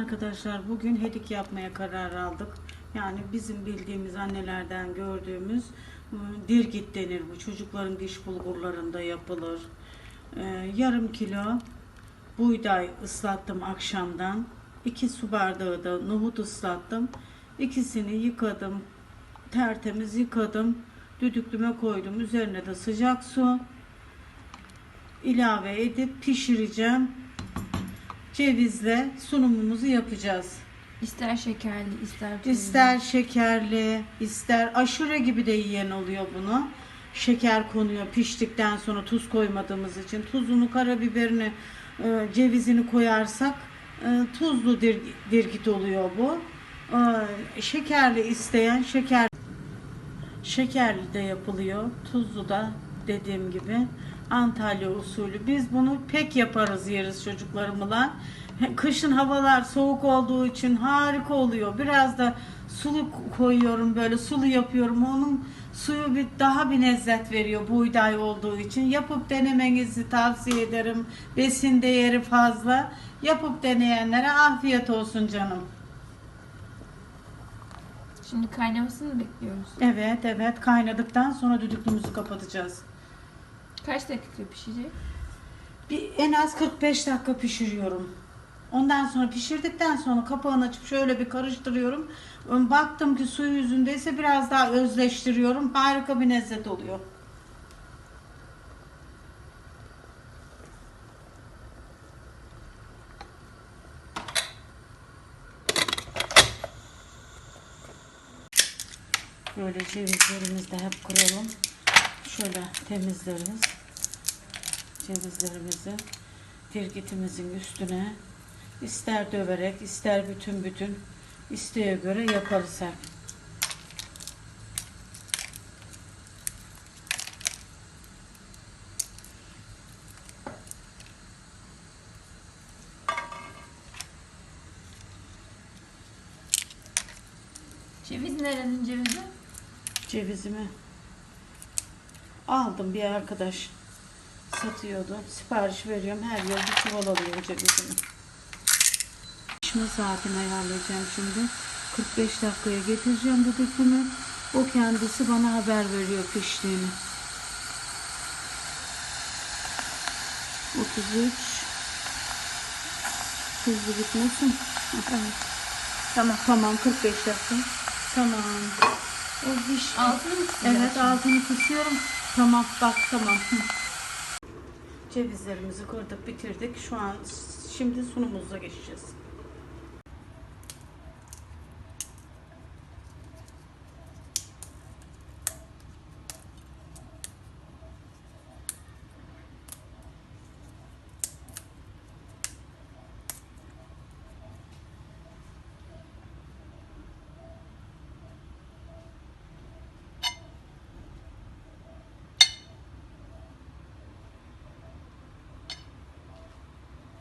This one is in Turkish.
Arkadaşlar bugün hedik yapmaya karar aldık. Yani bizim bildiğimiz annelerden gördüğümüz ıı, dirgit denir bu. Çocukların diş bulgurlarında yapılır. Ee, yarım kilo buğday ıslattım akşamdan. 2 su bardağı da nohut ıslattım. İkisini yıkadım. Tertemiz yıkadım. Düdüklüme koydum. Üzerine de sıcak su ilave edip pişireceğim. Cevizle sunumumuzu yapacağız. İster şekerli, ister tuzlu. İster şekerli, ister aşure gibi de yiyen oluyor bunu. Şeker konuyor piştikten sonra tuz koymadığımız için. Tuzunu, karabiberini, e, cevizini koyarsak e, tuzlu dir- dirgit oluyor bu. E, Şekerli isteyen şeker şekerli de yapılıyor. Tuzlu da dediğim gibi Antalya usulü. Biz bunu pek yaparız yeriz çocuklarımla. Kışın havalar soğuk olduğu için harika oluyor. Biraz da sulu koyuyorum böyle sulu yapıyorum. Onun suyu bir daha bir lezzet veriyor buğday olduğu için. Yapıp denemenizi tavsiye ederim. Besin değeri fazla. Yapıp deneyenlere afiyet olsun canım. Şimdi kaynamasını bekliyoruz. Evet evet kaynadıktan sonra düdüklümüzü kapatacağız. Kaç dakika pişecek? Bir en az 45 dakika pişiriyorum. Ondan sonra pişirdikten sonra kapağını açıp şöyle bir karıştırıyorum. Baktım ki suyu yüzündeyse biraz daha özleştiriyorum. Harika bir lezzet oluyor. Böyle cevizlerimizi de hep kıralım. Şöyle temizleriz cevizlerimizi dirgitimizin üstüne ister döverek ister bütün bütün isteğe göre yaparız hep. Ceviz nerenin cevizi? Cevizimi aldım bir arkadaş satıyordu. Sipariş veriyorum. Her yıl bir çuval alıyorum cevizimi. Pişme saatini ayarlayacağım şimdi. 45 dakikaya getireceğim düdüklümü. O kendisi bana haber veriyor piştiğini. 33 Hızlı bitmesin. Evet. Tamam tamam 45 dakika. Tamam. O piş. Altını mı Evet altını kısıyorum. Tamam bak tamam. Cevizlerimizi kırdık bitirdik. Şu an şimdi sunumumuza geçeceğiz.